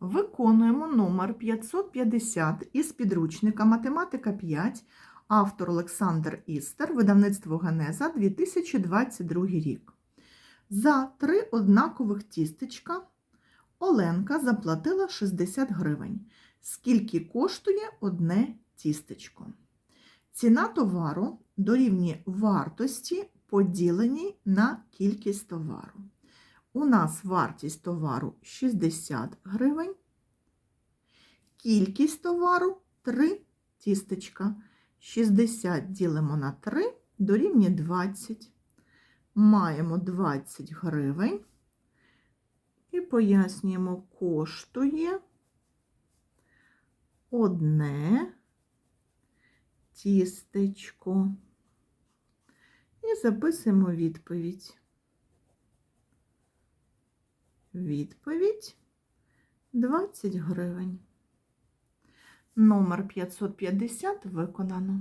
Виконуємо номер 550 із підручника Математика 5, автор Олександр Істер, видавництво Генеза 2022 рік. За три однакових тістечка Оленка заплатила 60 гривень. Скільки коштує одне тістечко? Ціна товару дорівнює вартості, поділеній на кількість товару. У нас вартість товару 60 гривень. Кількість товару 3 тістечка. 60 ділимо на 3 дорівнює 20. Маємо 20 гривень. І пояснюємо, коштує одне тістечко. І записуємо відповідь. Відповідь 20 гривень. Номер 550 виконано.